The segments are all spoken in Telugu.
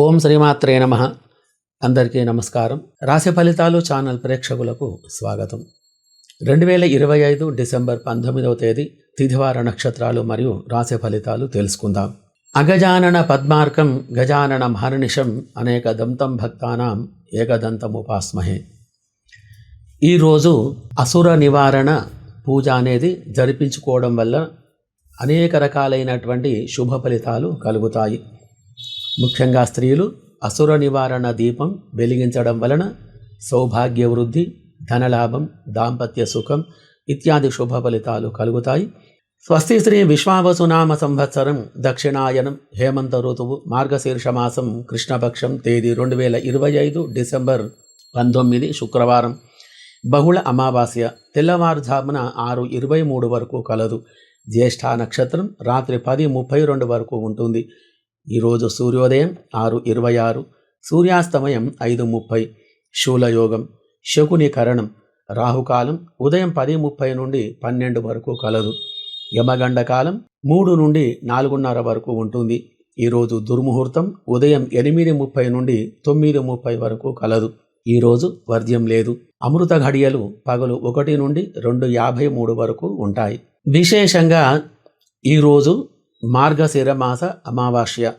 ఓం శ్రీమాత్రే నమ. అందరికీ నమస్కారం. రాశి ఫలితాలు ఛానల్ ప్రేక్షకులకు స్వాగతం. రెండు వేల ఇరవై ఐదు డిసెంబర్ పంతొమ్మిదవ తేదీ తిథివార నక్షత్రాలు మరియు రాశి ఫలితాలు తెలుసుకుందాం. అగజానన పద్మార్కం గజానన మహర్నిషం అనేక దంతం భక్తానాం ఏకదంతముపాస్మహే ఈరోజు అసుర నివారణ పూజ అనేది జరిపించుకోవడం వల్ల అనేక రకాలైనటువంటి శుభ ఫలితాలు కలుగుతాయి. ముఖ్యంగా స్త్రీలు అసుర నివారణ దీపం వెలిగించడం వలన సౌభాగ్య వృద్ధి ధనలాభం దాంపత్య సుఖం ఇత్యాది శుభ ఫలితాలు కలుగుతాయి. స్వస్తి శ్రీ విశ్వావసునామ సంవత్సరం దక్షిణాయనం హేమంత ఋతువు మార్గశీర్ష మాసం కృష్ణపక్షం తేదీ రెండు వేల ఇరవై ఐదు డిసెంబర్ పంతొమ్మిది శుక్రవారం. బహుళ అమావాస్య తెల్లవారుజామున ఆరు ఇరవై మూడు వరకు కలదు. జ్యేష్ఠ నక్షత్రం రాత్రి పది ముప్పై రెండు వరకు ఉంటుంది. ఈరోజు సూర్యోదయం ఆరు ఇరవై ఆరు సూర్యాస్తమయం ఐదు ముప్పై శూలయోగం శకుని కరణం రాహుకాలం ఉదయం పది ముప్పై నుండి పన్నెండు వరకు కలదు. యమగండ కాలం మూడు నుండి నాలుగున్నర వరకు ఉంటుంది. ఈరోజు దుర్ముహూర్తం ఉదయం ఎనిమిది ముప్పై నుండి తొమ్మిది ముప్పై వరకు కలదు. ఈరోజు వర్జ్యం లేదు. అమృత ఘడియలు పగలు ఒకటి నుండి రెండు యాభై మూడు వరకు ఉంటాయి. విశేషంగా ఈరోజు మార్గశిర మాస అమావాస్య.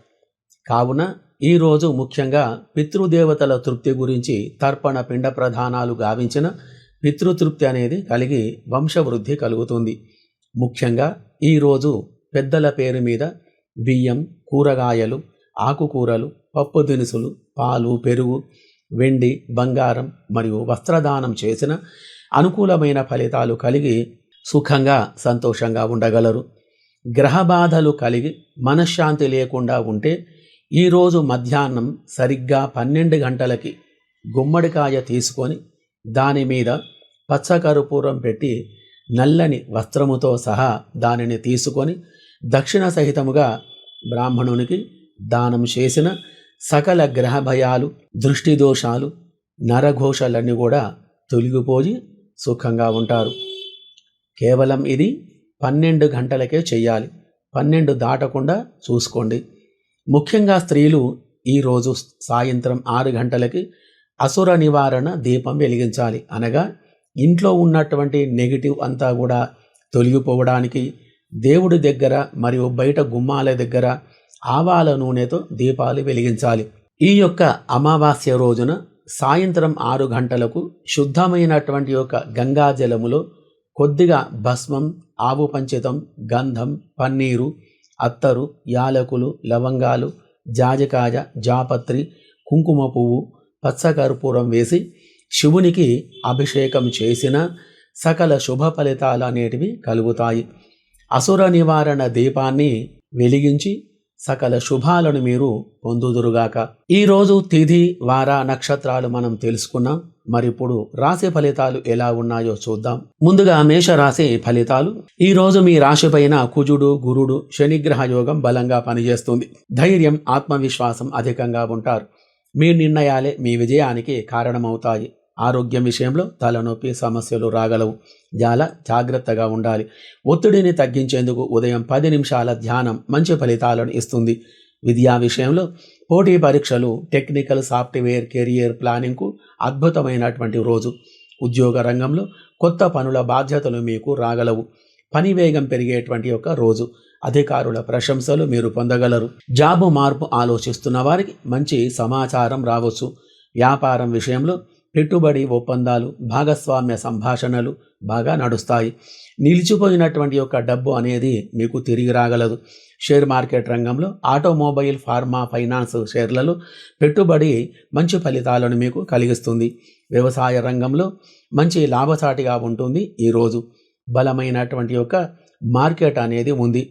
కావున ఈరోజు ముఖ్యంగా పితృదేవతల తృప్తి గురించి తర్పణ పిండ ప్రధానాలు గావించిన పితృతృప్తి అనేది కలిగి వంశవృద్ధి కలుగుతుంది. ముఖ్యంగా ఈరోజు పెద్దల పేరు మీద బియ్యం కూరగాయలు ఆకుకూరలు పప్పు దినుసులు పాలు పెరుగు వెండి బంగారం మరియు వస్త్రదానం చేసిన అనుకూలమైన ఫలితాలు కలిగి సుఖంగా సంతోషంగా ఉండగలరు. గ్రహబాధలు కలిగి మనశ్శాంతి లేకుండా ఉంటే ఈరోజు మధ్యాహ్నం సరిగ్గా పన్నెండు గంటలకి గుమ్మడికాయ తీసుకొని దాని మీద పచ్చకర్పూరం పెట్టి నల్లని వస్త్రముతో సహా దానిని తీసుకొని దక్షిణ సహితముగా బ్రాహ్మణునికి దానం చేసిన సకల గ్రహ భయాలు దృష్టి దోషాలు నరఘోషలన్నీ కూడా తొలగిపోయి సుఖంగా ఉంటారు. కేవలం ఇది పన్నెండు గంటలకే చేయాలి. పన్నెండు దాటకుండా చూసుకోండి. ముఖ్యంగా స్త్రీలు ఈరోజు సాయంత్రం ఆరు గంటలకి అసుర నివారణ దీపం వెలిగించాలి. అనగా ఇంట్లో ఉన్నటువంటి నెగిటివ్ అంతా కూడా తొలగిపోవడానికి దేవుడి దగ్గర మరియు బయట గుమ్మాల దగ్గర ఆవాల నూనెతో దీపాలు వెలిగించాలి. ఈ యొక్క అమావాస్య రోజున సాయంత్రం ఆరు గంటలకు శుద్ధమైనటువంటి యొక్క గంగా జలములో కొద్దిగా భస్మం ఆవు పంచితం గంధం పన్నీరు అత్తరు యాలకులు లవంగాలు జాజికాయ జాపత్రి కుంకుమ పువ్వు పచ్చకర్పూరం వేసి శివునికి అభిషేకం చేసిన సకల శుభ ఫలితాలు అనేటివి కలుగుతాయి. అసుర నివారణ దీపాన్ని వెలిగించి సకల శుభాలను మీరు పొందుదురుగాక. ఈరోజు తిథి వార నక్షత్రాలు మనం తెలుసుకున్నాం. మరి ఇప్పుడు రాశి ఫలితాలు ఎలా ఉన్నాయో చూద్దాం. ముందుగా మేషరాశి ఫలితాలు. ఈ రోజు మీ రాశి పైన కుజుడు గురుడు శనిగ్రహ యోగం బలంగా పనిచేస్తుంది. ధైర్యం ఆత్మవిశ్వాసం అధికంగా ఉంటారు. మీ నిర్ణయాలే మీ విజయానికి కారణమవుతాయి. ఆరోగ్యం విషయంలో తలనొప్పి సమస్యలు రాగలవు. చాలా జాగ్రత్తగా ఉండాలి. ఒత్తిడిని తగ్గించేందుకు ఉదయం పది నిమిషాల ధ్యానం మంచి ఫలితాలను ఇస్తుంది. విద్యా విషయంలో పోటీ పరీక్షలు టెక్నికల్ సాఫ్ట్వేర్ కెరియర్ ప్లానింగ్కు అద్భుతమైనటువంటి రోజు. ఉద్యోగ రంగంలో కొత్త పనుల బాధ్యతలు మీకు రాగలవు. పని వేగం పెరిగేటువంటి ఒక రోజు. అధికారుల ప్రశంసలు మీరు పొందగలరు. జాబు మార్పు ఆలోచిస్తున్న వారికి మంచి సమాచారం రావచ్చు. వ్యాపారం విషయంలో పెట్టుబడి ఒప్పందాలు భాగస్వామ్య సంభాషణలు బాగా నడుస్తాయి. నిలిచిపోయినటువంటి యొక్క డబ్బు అనేది మీకు తిరిగి రాగలదు. షేర్ మార్కెట్ రంగంలో ఆటోమొబైల్ ఫార్మా ఫైనాన్స్ షేర్లలో పెట్టుబడి మంచి ఫలితాలను మీకు కలిగిస్తుంది. వ్యవసాయ రంగంలో మంచి లాభసాటిగా ఉంటుంది ఈరోజు బలమైనటువంటి యొక్క మార్కెట్ అనేది ఉంది.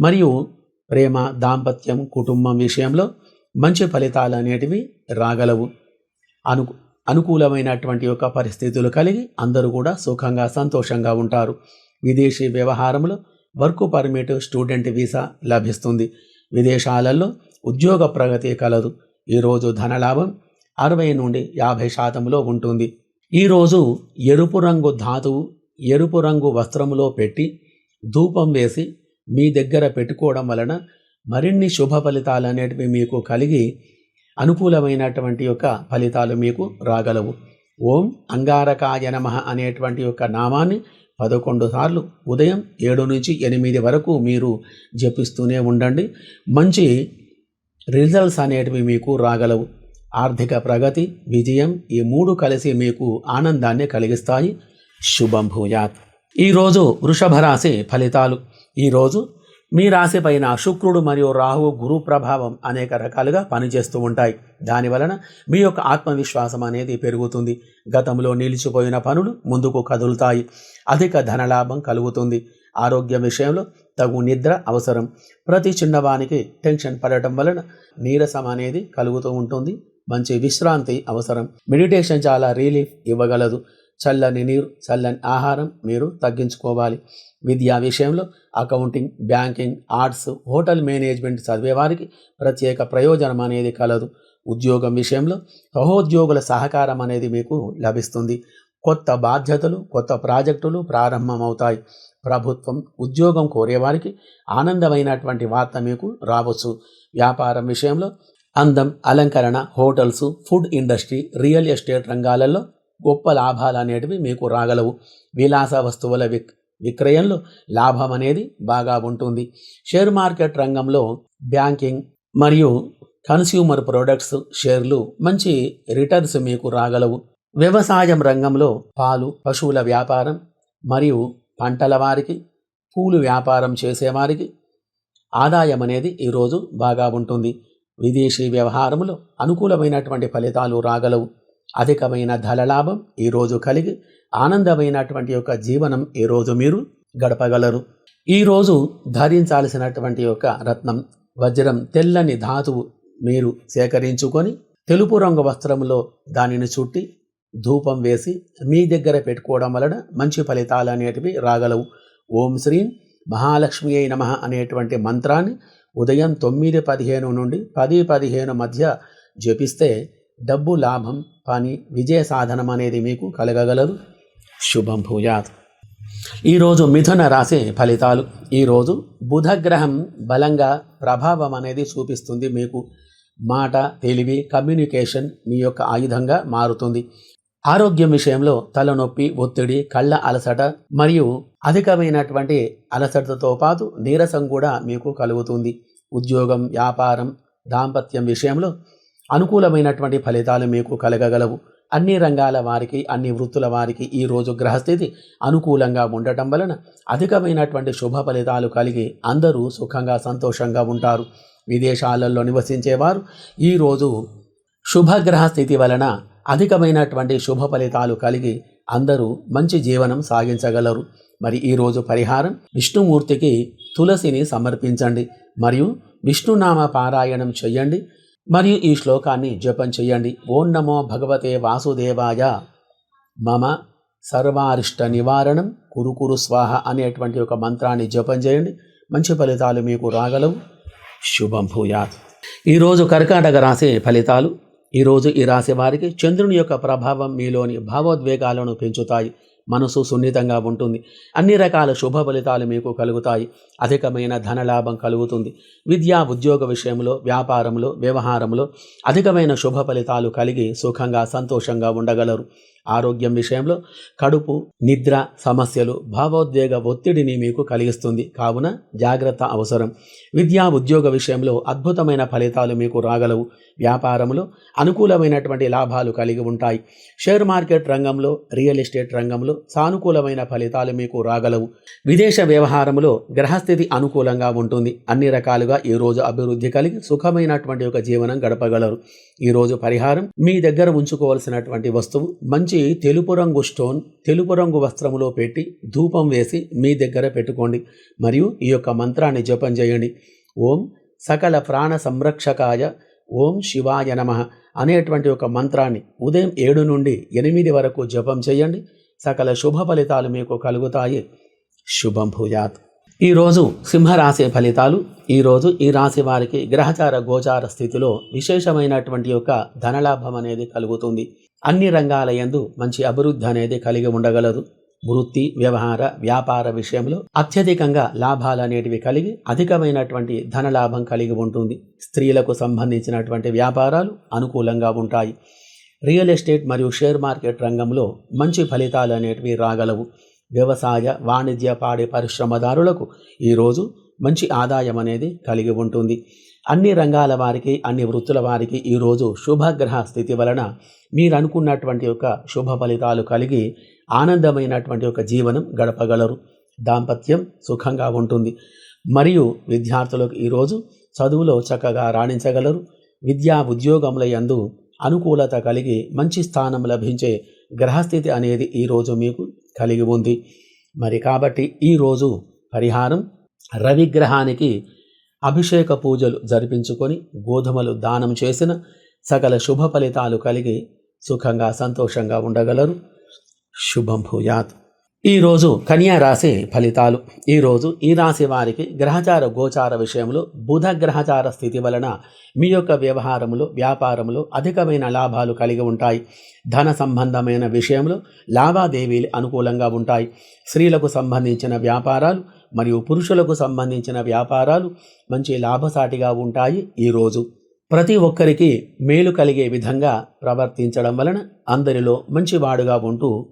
మరియు ప్రేమ దాంపత్యం కుటుంబం విషయంలో మంచి ఫలితాలు అనేటివి రాగలవు. అను అనుకూలమైనటువంటి యొక్క పరిస్థితులు కలిగి అందరూ కూడా సుఖంగా సంతోషంగా ఉంటారు. విదేశీ వ్యవహారంలో వర్క్ పర్మిట్ స్టూడెంట్ వీసా లభిస్తుంది. విదేశాలలో ఉద్యోగ ప్రగతి కలదు. ఈరోజు ధనలాభం అరవై నుండి యాభై శాతంలో ఉంటుంది. ఈరోజు ఎరుపు రంగు ధాతువు ఎరుపు రంగు వస్త్రములో పెట్టి ధూపం వేసి మీ దగ్గర పెట్టుకోవడం వలన మరిన్ని శుభ ఫలితాలు అనేటివి మీకు కలిగి అనుకూలమైనటువంటి యొక్క ఫలితాలు మీకు రాగలవు. ఓం అంగారకాయ నమ అనేటువంటి యొక్క నామాన్ని పదకొండు సార్లు ఉదయం ఏడు నుంచి ఎనిమిది వరకు మీరు జపిస్తూనే ఉండండి. మంచి రిజల్ట్స్ అనేటివి మీకు రాగలవు. ఆర్థిక ప్రగతి విజయం ఈ మూడు కలిసి మీకు ఆనందాన్ని కలిగిస్తాయి. శుభం భూయాత్. ఈరోజు వృషభ రాశి ఫలితాలు. ఈరోజు మీ రాశి పైన శుక్రుడు మరియు రాహు గురు ప్రభావం అనేక రకాలుగా పనిచేస్తూ ఉంటాయి. దాని వలన మీ యొక్క ఆత్మవిశ్వాసం అనేది పెరుగుతుంది. గతంలో నిలిచిపోయిన పనులు ముందుకు కదులుతాయి. అధిక ధనలాభం కలుగుతుంది. ఆరోగ్య విషయంలో తగు నిద్ర అవసరం. ప్రతి చిన్నవానికి టెన్షన్ పడటం వలన నీరసం అనేది కలుగుతూ ఉంటుంది. మంచి విశ్రాంతి అవసరం. మెడిటేషన్ చాలా రిలీఫ్ ఇవ్వగలదు. చల్లని నీరు చల్లని ఆహారం మీరు తగ్గించుకోవాలి. విద్యా విషయంలో accounting banking arts hotel management చదివే వారికి ప్రత్యేక ప్రయోజనం అనేది కలదు. ఉద్యోగం విషయంలో సహోద్యోగుల సహకారం అనేది మీకు లభిస్తుంది. కొత్త బాధ్యతలు కొత్త ప్రాజెక్టులు ప్రారంభమవుతాయి. ప్రభుత్వం ఉద్యోగం కోరేవారికి ఆనందమైనటువంటి వార్త మీకు రావచ్చు. వ్యాపారం విషయంలో అందం అలంకరణ hotels food industry real estate రంగాలలో గొప్ప లాభాలు అనేటివి మీకు రాగలవు. విలాస వస్తువుల విక్ విక్రయంలో లాభం అనేది బాగా ఉంటుంది. షేర్ మార్కెట్ రంగంలో బ్యాంకింగ్ మరియు కన్స్యూమర్ ప్రొడక్ట్స్ షేర్లు మంచి రిటర్న్స్ మీకు రాగలవు. వ్యవసాయం రంగంలో పాలు పశువుల వ్యాపారం మరియు పంటల వారికి పూలు వ్యాపారం చేసేవారికి ఆదాయం అనేది ఈరోజు బాగా ఉంటుంది. విదేశీ వ్యవహారంలో అనుకూలమైనటువంటి ఫలితాలు రాగలవు. అధికమైన ధనలాభం ఈరోజు కలిగి ఆనందమైనటువంటి యొక్క జీవనం ఈరోజు మీరు గడపగలరు. ఈరోజు ధరించాల్సినటువంటి యొక్క రత్నం వజ్రం తెల్లని ధాతువు మీరు సేకరించుకొని తెలుపు రంగు వస్త్రంలో దానిని చుట్టి ధూపం వేసి మీ దగ్గర పెట్టుకోవడం వలన మంచి ఫలితాలు అనేటివి రాగలవు. ఓం శ్రీం మహాలక్ష్మి అయి నమ అనేటువంటి మంత్రాన్ని ఉదయం తొమ్మిది పదిహేను నుండి పది పదిహేను మధ్య జపిస్తే డబ్బు లాభం పని విజయ సాధనం అనేది మీకు కలగగలదు. శుభం భూయాత్. ఈరోజు మిథున రాశి ఫలితాలు. ఈరోజు బుధగ్రహం బలంగా ప్రభావం అనేది చూపిస్తుంది మీకు. మాట తెలివి కమ్యూనికేషన్ మీ యొక్క ఆయుధంగా మారుతుంది. ఆరోగ్యం విషయంలో తలనొప్పి ఒత్తిడి కళ్ళ అలసట మరియు అధికమైనటువంటి అలసటతో పాటు నీరసం కూడా మీకు కలుగుతుంది. ఉద్యోగం వ్యాపారం దాంపత్యం విషయంలో అనుకూలమైనటువంటి ఫలితాలు మీకు కలగగలవు. అన్ని రంగాల వారికి అన్ని వృత్తుల వారికి ఈ రోజు గ్రహస్థితి అనుకూలంగా ఉండటం వలన అధికమైనటువంటి శుభ ఫలితాలు కలిగి అందరూ సుఖంగా సంతోషంగా ఉంటారు. విదేశాలలో నివసించేవారు ఈరోజు శుభగ్రహ స్థితి వలన అధికమైనటువంటి శుభ ఫలితాలు కలిగి అందరూ మంచి జీవనం సాగించగలరు. మరి ఈరోజు పరిహారం విష్ణుమూర్తికి తులసిని సమర్పించండి. మరియు విష్ణునామ పారాయణం చెయ్యండి మరియు ఈ శ్లోకాన్ని జపం చేయండి. ఓం నమో భగవతే వాసుదేవాయ. మమ సర్వారిష్ట నివారణం కురుకురు స్వాహ అనేటువంటి ఒక మంత్రాన్ని జపం చేయండి. మంచి ఫలితాలు మీకు రాగలవు. శుభం భూయాత్. ఈరోజు కర్కాటక రాశి ఫలితాలు. ఈరోజు ఈ రాశి వారికి చంద్రుని యొక్క ప్రభావం మీలోని భావోద్వేగాలను పెంచుతాయి. మనసు సున్నితంగా ఉంటుంది. అన్ని రకాల శుభ ఫలితాలు మీకు కలుగుతాయి. అధికమైన ధనలాభం కలుగుతుంది. విద్యా ఉద్యోగ విషయంలో వ్యాపారంలో వ్యవహారంలో అధికమైన శుభ ఫలితాలు కలిగి సుఖంగా సంతోషంగా ఉండగలరు. ఆరోగ్యం విషయంలో కడుపు నిద్ర సమస్యలు భావోద్వేగ ఒత్తిడిని మీకు కలిగిస్తుంది. కావున జాగ్రత్త అవసరం. విద్యా ఉద్యోగ విషయంలో అద్భుతమైన ఫలితాలు మీకు రాగలవు. వ్యాపారంలో అనుకూలమైనటువంటి లాభాలు కలిగి ఉంటాయి. షేర్ మార్కెట్ రంగంలో రియల్ ఎస్టేట్ రంగంలో సానుకూలమైన ఫలితాలు మీకు రాగలవు. విదేశ వ్యవహారంలో గ్రహస్థితి అనుకూలంగా ఉంటుంది. అన్ని రకాలుగా ఈ రోజు అభివృద్ధి కలిగి సుఖమైనటువంటి ఒక జీవనం గడపగలరు. ఈ రోజు పరిహారం మీ దగ్గర ఉంచుకోవాల్సినటువంటి వస్తువు మంచి తెలుపు రంగు స్టోన్ తెలుపు రంగు వస్త్రములో పెట్టి ధూపం వేసి మీ దగ్గర పెట్టుకోండి. మరియు ఈ యొక్క మంత్రాన్ని జపం చేయండి. ఓం సకల ప్రాణ సంరక్షకాయ ఓం శివాయ నమ అనేటువంటి ఒక మంత్రాన్ని ఉదయం ఏడు నుండి ఎనిమిది వరకు జపం చేయండి. సకల శుభ ఫలితాలు మీకు కలుగుతాయి. శుభం భూయాత్. ఈరోజు సింహరాశి ఫలితాలు ఈరోజు ఈ రాశి వారికి గ్రహచార గోచార స్థితిలో విశేషమైనటువంటి యొక్క ధనలాభం అనేది కలుగుతుంది. అన్ని రంగాల యందు మంచి అభివృద్ధి అనేది కలిగి ఉండగలదు. వృత్తి వ్యవహార వ్యాపార విషయంలో అత్యధికంగా లాభాలు అనేటివి కలిగి అధికమైనటువంటి ధనలాభం కలిగి ఉంటుంది. స్త్రీలకు సంబంధించినటువంటి వ్యాపారాలు అనుకూలంగా ఉంటాయి. రియల్ ఎస్టేట్ మరియు షేర్ మార్కెట్ రంగంలో మంచి ఫలితాలు అనేటివి రాగలవు. వ్యవసాయ వాణిజ్య పాడి పరిశ్రమదారులకు ఈరోజు మంచి ఆదాయం అనేది కలిగి ఉంటుంది. అన్ని రంగాల వారికి అన్ని వృత్తుల వారికి ఈరోజు శుభగ్రహ స్థితి వలన మీరు అనుకున్నటువంటి ఒక శుభ ఫలితాలు కలిగి ఆనందమైనటువంటి ఒక జీవనం గడపగలరు. దాంపత్యం సుఖంగా ఉంటుంది. మరియు విద్యార్థులకు ఈరోజు చదువులో చక్కగా రాణించగలరు. విద్యా ఉద్యోగముల యందు అనుకూలత కలిగి మంచి స్థానం లభించే గ్రహస్థితి అనేది ఈరోజు మీకు కలిగి ఉంది. మరి కాబట్టి ఈరోజు పరిహారం రవిగ్రహానికి అభిషేక పూజలు జరిపించుకొని గోధుమలు దానం చేసిన సకల శుభ ఫలితాలు కలిగి సుఖంగా సంతోషంగా ఉండగలరు. శుభం భూయాత్ ఈరోజు కన్యా రాశి ఫలితాలు. ఈరోజు ఈ రాశి వారికి గ్రహచార గోచార విషయంలో బుధ గ్రహచార స్థితి వలన మీ యొక్క వ్యవహారములో వ్యాపారములో అధికమైన లాభాలు కలిగి ఉంటాయి. ధన సంబంధమైన విషయంలో లావాదేవీలు అనుకూలంగా ఉంటాయి. స్త్రీలకు సంబంధించిన వ్యాపారాలు మరియు పురుషులకు సంబంధించిన వ్యాపారాలు మంచి లాభసాటిగా ఉంటాయి ఈరోజు ప్రతి ఒక్కరికి మేలు కలిగే విధంగా ప్రవర్తించడం వలన అందరిలో మంచివాడుగా ఉంటూ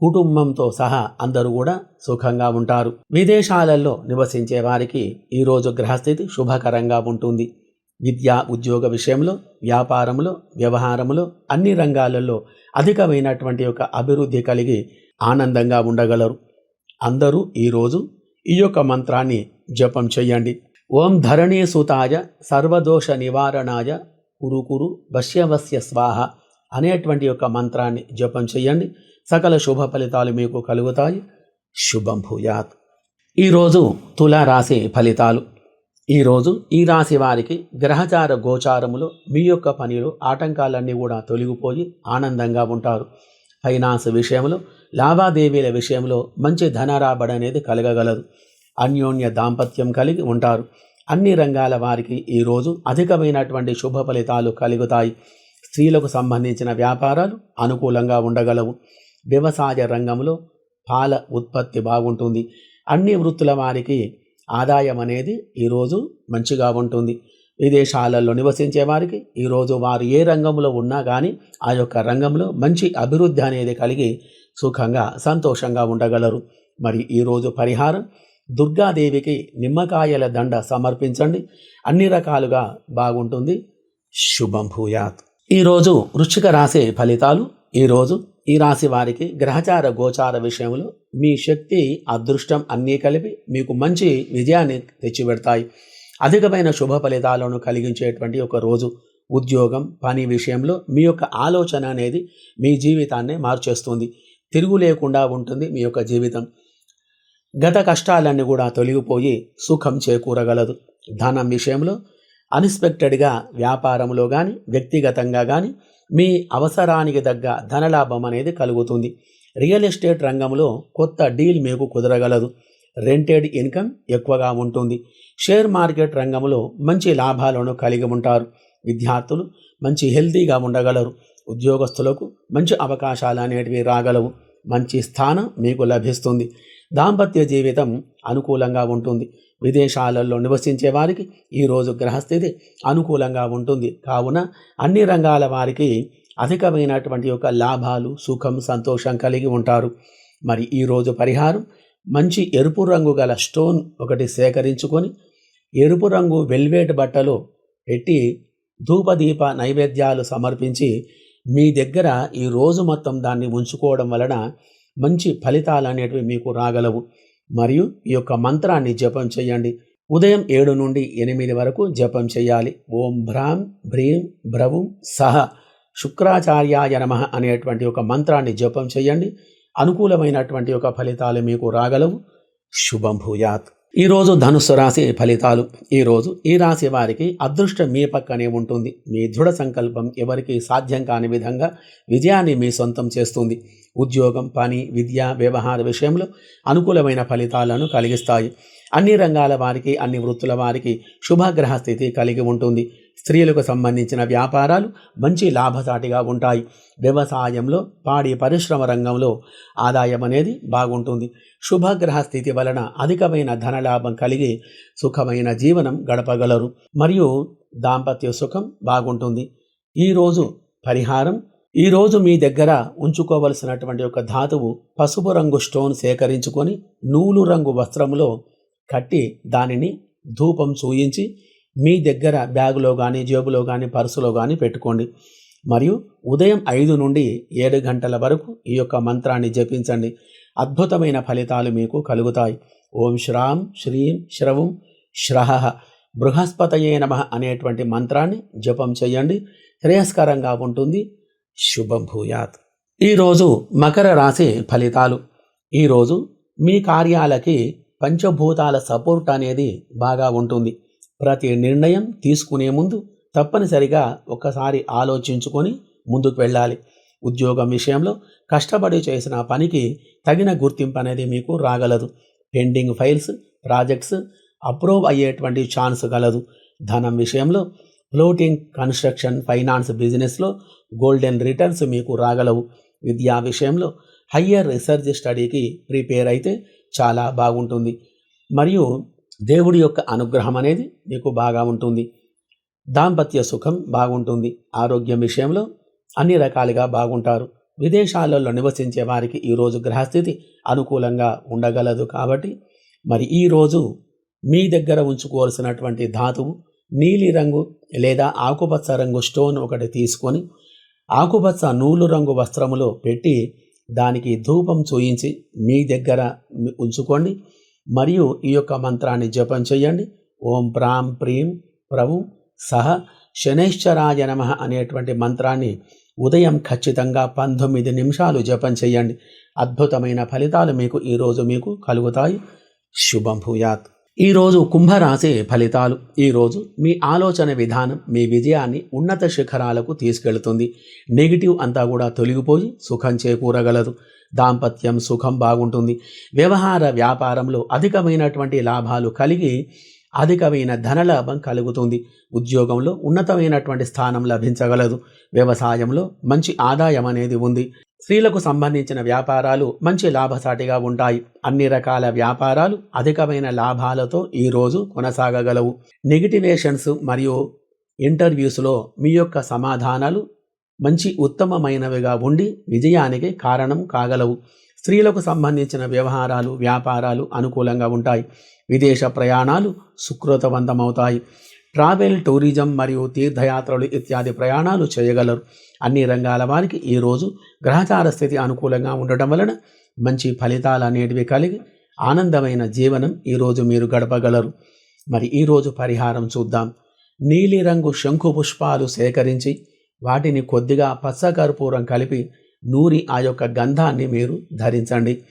కుటుంబంతో సహా అందరూ కూడా సుఖంగా ఉంటారు. విదేశాలలో నివసించే వారికి ఈరోజు గ్రహస్థితి శుభకరంగా ఉంటుంది. విద్యా ఉద్యోగ విషయంలో వ్యాపారంలో వ్యవహారంలో అన్ని రంగాలలో అధికమైనటువంటి ఒక అభివృద్ధి కలిగి ఆనందంగా ఉండగలరు. అందరూ ఈరోజు ఈ యొక్క మంత్రాన్ని జపం చేయండి. ఓం ధరణీ సుతాయ సర్వదోష నివారణాయ కురు కురు స్వాహ అనేటువంటి యొక్క మంత్రాన్ని జపం చేయండి. సకల శుభ ఫలితాలు మీకు కలుగుతాయి. శుభం భూయాత్. ఈరోజు తులారాశి ఫలితాలు. ఈరోజు ఈ రాశి వారికి గ్రహచార గోచారములో మీ యొక్క పనిలో ఆటంకాలన్నీ కూడా తొలగిపోయి ఆనందంగా ఉంటారు. ఫైనాన్స్ విషయంలో లావాదేవీల విషయంలో మంచి ధన రాబడి అనేది కలగగలదు. అన్యోన్య దాంపత్యం కలిగి ఉంటారు. అన్ని రంగాల వారికి ఈరోజు అధికమైనటువంటి శుభ ఫలితాలు కలుగుతాయి. స్త్రీలకు సంబంధించిన వ్యాపారాలు అనుకూలంగా ఉండగలవు. వ్యవసాయ రంగంలో పాల ఉత్పత్తి బాగుంటుంది. అన్ని వృత్తుల వారికి ఆదాయం అనేది ఈరోజు మంచిగా ఉంటుంది. విదేశాలలో నివసించే వారికి ఈరోజు వారు ఏ రంగంలో ఉన్నా కానీ ఆ యొక్క రంగంలో మంచి అభివృద్ధి అనేది కలిగి సుఖంగా సంతోషంగా ఉండగలరు. మరి ఈరోజు పరిహారం దుర్గాదేవికి నిమ్మకాయల దండ సమర్పించండి. అన్ని రకాలుగా బాగుంటుంది. శుభం భూయాత్. ఈరోజు వృశ్చిక రాశి ఫలితాలు ఈరోజు ఈ రాశి వారికి గ్రహచార గోచార విషయంలో మీ శక్తి అదృష్టం అన్నీ కలిపి మీకు మంచి విజయాన్ని తెచ్చిపెడతాయి. అధికమైన శుభ ఫలితాలను కలిగించేటువంటి ఒక రోజు. ఉద్యోగం పని విషయంలో మీ యొక్క ఆలోచన అనేది మీ జీవితాన్ని మార్చేస్తుంది. తిరుగు లేకుండా ఉంటుంది మీ యొక్క జీవితం. గత కష్టాలన్నీ కూడా తొలగిపోయి సుఖం చేకూరగలదు. ధనం విషయంలో అన్ఎక్స్పెక్టెడ్గా వ్యాపారంలో కానీ వ్యక్తిగతంగా కానీ మీ అవసరానికి తగ్గ ధనలాభం అనేది కలుగుతుంది. రియల్ ఎస్టేట్ రంగంలో కొత్త డీల్ మీకు కుదరగలదు. రెంటెడ్ ఇన్కమ్ ఎక్కువగా ఉంటుంది. షేర్ మార్కెట్ రంగంలో మంచి లాభాలను కలిగి ఉంటారు. విద్యార్థులు మంచి హెల్తీగా ఉండగలరు. ఉద్యోగస్తులకు మంచి అవకాశాలు అనేటివి రాగలవు. మంచి స్థానం మీకు లభిస్తుంది. దాంపత్య జీవితం అనుకూలంగా ఉంటుంది. విదేశాలలో నివసించే వారికి ఈరోజు గ్రహస్థితి అనుకూలంగా ఉంటుంది. కావున అన్ని రంగాల వారికి అధికమైనటువంటి యొక్క లాభాలు సుఖం సంతోషం కలిగి ఉంటారు. మరి ఈరోజు పరిహారం మంచి ఎరుపు రంగు గల స్టోన్ ఒకటి సేకరించుకొని ఎరుపు రంగు వెల్వేట్ బట్టలో పెట్టి ధూపదీప నైవేద్యాలు సమర్పించి మీ దగ్గర ఈ రోజు మొత్తం దాన్ని ఉంచుకోవడం వలన మంచి ఫలితాలు అనేటివి మీకు రాగలవు. మరియు ఈ యొక్క మంత్రాన్ని జపం చేయండి. ఉదయం ఏడు నుండి ఎనిమిది వరకు జపం చేయాలి. ఓం భ్రాం భ్రీం భ్రవం సహ. శుక్రాచార్యాయ నమ అనేటువంటి ఒక మంత్రాన్ని జపం చేయండి. అనుకూలమైనటువంటి ఒక ఫలితాలు మీకు రాగలవు. శుభం భూయాత్. ఈరోజు ధనుస్సు రాశి ఫలితాలు. ఈరోజు ఈ రాశి వారికి అదృష్టం మీ పక్కనే ఉంటుంది. మీ దృఢ సంకల్పం ఎవరికి సాధ్యం కాని విధంగా విజయాన్ని మీ సొంతం చేస్తుంది. ఉద్యోగం పని విద్య వ్యవహార విషయంలో అనుకూలమైన ఫలితాలను కలిగిస్తాయి. అన్ని రంగాల వారికి అన్ని వృత్తుల వారికి శుభగ్రహ స్థితి కలిగి ఉంటుంది. స్త్రీలకు సంబంధించిన వ్యాపారాలు మంచి లాభసాటిగా ఉంటాయి. వ్యవసాయంలో పాడి పరిశ్రమ రంగంలో ఆదాయం అనేది బాగుంటుంది. శుభగ్రహ స్థితి వలన అధికమైన ధనలాభం కలిగి సుఖమైన జీవనం గడపగలరు. మరియు దాంపత్య సుఖం బాగుంటుంది. ఈరోజు పరిహారం ఈరోజు మీ దగ్గర ఉంచుకోవలసినటువంటి ఒక ధాతువు పసుపు రంగు స్టోన్ సేకరించుకొని నూలు రంగు వస్త్రంలో కట్టి దానిని ధూపం చూయించి మీ దగ్గర బ్యాగులో కానీ జేబులో కానీ పర్సులో కానీ పెట్టుకోండి. మరియు ఉదయం ఐదు నుండి ఏడు గంటల వరకు ఈ యొక్క మంత్రాన్ని జపించండి. అద్భుతమైన ఫలితాలు మీకు కలుగుతాయి. ఓం శ్రాం శ్రీం శ్రవం శ్రహ. బృహస్పతయే నమ అనేటువంటి మంత్రాన్ని జపం చేయండి. శ్రేయస్కరంగా ఉంటుంది. శుభం భూయాత్ ఈరోజు మకర రాశి ఫలితాలు. ఈరోజు మీ కార్యాలకి పంచభూతాల సపోర్ట్ అనేది బాగా ఉంటుంది. ప్రతి నిర్ణయం తీసుకునే ముందు తప్పనిసరిగా ఒకసారి ఆలోచించుకొని ముందుకు వెళ్ళాలి. ఉద్యోగం విషయంలో కష్టపడి చేసిన పనికి తగిన గుర్తింపు అనేది మీకు రాగలదు. పెండింగ్ ఫైల్స్ ప్రాజెక్ట్స్ అప్రూవ్ అయ్యేటువంటి ఛాన్స్ గలదు ధనం విషయంలో ఫ్లోటింగ్ కన్స్ట్రక్షన్ ఫైనాన్స్ బిజినెస్లో గోల్డెన్ రిటర్న్స్ మీకు రాగలవు. విద్యా విషయంలో హయ్యర్ రీసెర్చ్ స్టడీకి ప్రిపేర్ అయితే చాలా బాగుంటుంది. మరియు దేవుడి యొక్క అనుగ్రహం అనేది మీకు బాగా ఉంటుంది. దాంపత్య సుఖం బాగుంటుంది. ఆరోగ్యం విషయంలో అన్ని రకాలుగా బాగుంటారు. విదేశాలలో నివసించే వారికి ఈరోజు గ్రహస్థితి అనుకూలంగా ఉండగలదు కాబట్టి మరి ఈరోజు మీ దగ్గర ఉంచుకోవాల్సినటువంటి ధాతువు నీలిరంగు లేదా ఆకుపచ్చ రంగు స్టోన్ ఒకటి తీసుకొని ఆకుపచ్చ నూలు రంగు వస్త్రములో పెట్టి దానికి ధూపం చూయించి మీ దగ్గర ఉంచుకోండి. మరియు ఈ యొక్క మంత్రాన్ని జపం చేయండి. ఓం ప్రాం ప్రీం ప్రభు సహ శనైశ్చరాయ నమ అనేటువంటి మంత్రాన్ని ఉదయం ఖచ్చితంగా పంతొమ్మిది నిమిషాలు జపం చేయండి. అద్భుతమైన ఫలితాలు మీకు ఈరోజు మీకు కలుగుతాయి. శుభం భూయాత్. ఈరోజు కుంభరాశి ఫలితాలు. ఈరోజు మీ ఆలోచన విధానం మీ విజయాన్ని ఉన్నత శిఖరాలకు తీసుకెళ్తుంది. నెగిటివ్ అంతా కూడా తొలగిపోయి సుఖం చేకూరగలదు. దాంపత్యం సుఖం బాగుంటుంది. వ్యవహార వ్యాపారంలో అధికమైనటువంటి లాభాలు కలిగి అధికమైన ధనలాభం కలుగుతుంది. ఉద్యోగంలో ఉన్నతమైనటువంటి స్థానం లభించగలదు. వ్యవసాయంలో మంచి ఆదాయం అనేది ఉంది. స్త్రీలకు సంబంధించిన వ్యాపారాలు మంచి లాభసాటిగా ఉంటాయి. అన్ని రకాల వ్యాపారాలు అధికమైన లాభాలతో ఈరోజు కొనసాగగలవు. నెగిటివేషన్స్ మరియు ఇంటర్వ్యూస్లో మీ యొక్క సమాధానాలు మంచి ఉత్తమమైనవిగా ఉండి విజయానికి కారణం కాగలవు. స్త్రీలకు సంబంధించిన వ్యవహారాలు వ్యాపారాలు అనుకూలంగా ఉంటాయి. విదేశ ప్రయాణాలు సుకృతవంతమవుతాయి. ట్రావెల్ టూరిజం మరియు తీర్థయాత్రలు ఇత్యాది ప్రయాణాలు చేయగలరు. అన్ని రంగాల వారికి ఈరోజు గ్రహచార స్థితి అనుకూలంగా ఉండటం వలన మంచి ఫలితాలు అనేటివి కలిగి ఆనందమైన జీవనం ఈరోజు మీరు గడపగలరు. మరి ఈరోజు పరిహారం చూద్దాం. నీలిరంగు శంకు పుష్పాలు సేకరించి వాటిని కొద్దిగా పచ్చకర్పూరం కలిపి నూరి ఆ యొక్క గంధాన్ని మీరు ధరించండి.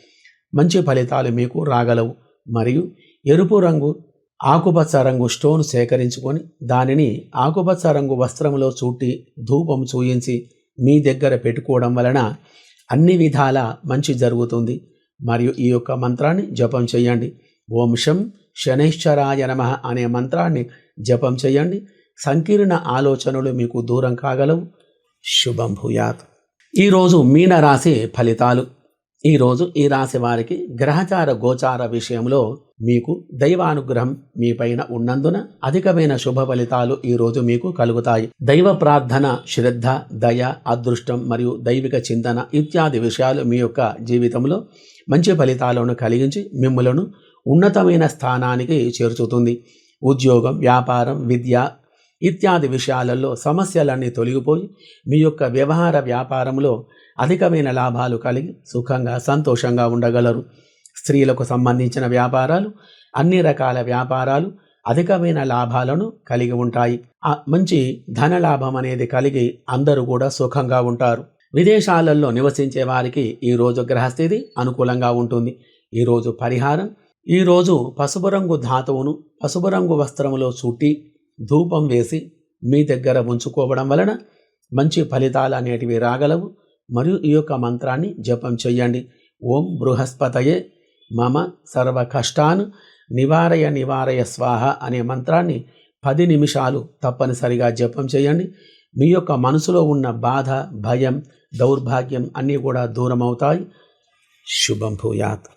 మంచి ఫలితాలు మీకు రాగలవు. మరియు ఎరుపు రంగు ఆకుపచ్చ రంగు స్టోన్ సేకరించుకొని దానిని ఆకుపచ్చ రంగు వస్త్రంలో చుట్టి ధూపం చూయించి మీ దగ్గర పెట్టుకోవడం వలన అన్ని విధాల మంచి జరుగుతుంది. మరియు ఈ యొక్క మంత్రాన్ని జపం చేయండి. ఓం శం శనైశ్చరాయ నమ అనే మంత్రాన్ని జపం చేయండి. సంకీర్ణ ఆలోచనలు మీకు దూరం కాగలవు. శుభం భూయాత్. ఈరోజు మీన రాశి ఫలితాలు. ఈరోజు ఈ రాశి వారికి గ్రహచార గోచార విషయంలో మీకు దైవానుగ్రహం మీపైన ఉన్నందున అధికమైన శుభ ఫలితాలు ఈరోజు మీకు కలుగుతాయి. దైవ ప్రార్థన శ్రద్ధ దయ అదృష్టం మరియు దైవిక చింతన ఇత్యాది విషయాలు మీ యొక్క జీవితంలో మంచి ఫలితాలను కలిగించి మిమ్మలను ఉన్నతమైన స్థానానికి చేర్చుతుంది. ఉద్యోగం వ్యాపారం విద్య ఇత్యాది విషయాలలో సమస్యలన్నీ తొలగిపోయి మీ యొక్క వ్యవహార వ్యాపారంలో అధికమైన లాభాలు కలిగి సుఖంగా సంతోషంగా ఉండగలరు. స్త్రీలకు సంబంధించిన వ్యాపారాలు అన్ని రకాల వ్యాపారాలు అధికమైన లాభాలను కలిగి ఉంటాయి. మంచి ధన లాభం అనేది కలిగి అందరూ కూడా సుఖంగా ఉంటారు. విదేశాలలో నివసించే వారికి ఈరోజు గ్రహస్థితి అనుకూలంగా ఉంటుంది. ఈరోజు పరిహారం ఈరోజు పసుపు రంగు ధాతువును పసుపు రంగు వస్త్రములో చుట్టి ధూపం వేసి మీ దగ్గర ఉంచుకోవడం వలన మంచి ఫలితాలు అనేటివి రాగలవు. మరియు ఈ యొక్క మంత్రాన్ని జపం చెయ్యండి ఓం బృహస్పతయే మమ సర్వ కష్టాన్ నివారయ నివారయ స్వాహ అనే మంత్రాన్ని పది నిమిషాలు తప్పనిసరిగా జపం చేయండి. మీ యొక్క మనసులో ఉన్న బాధ భయం దౌర్భాగ్యం అన్నీ కూడా దూరం అవుతాయి శుభం భూయాత్.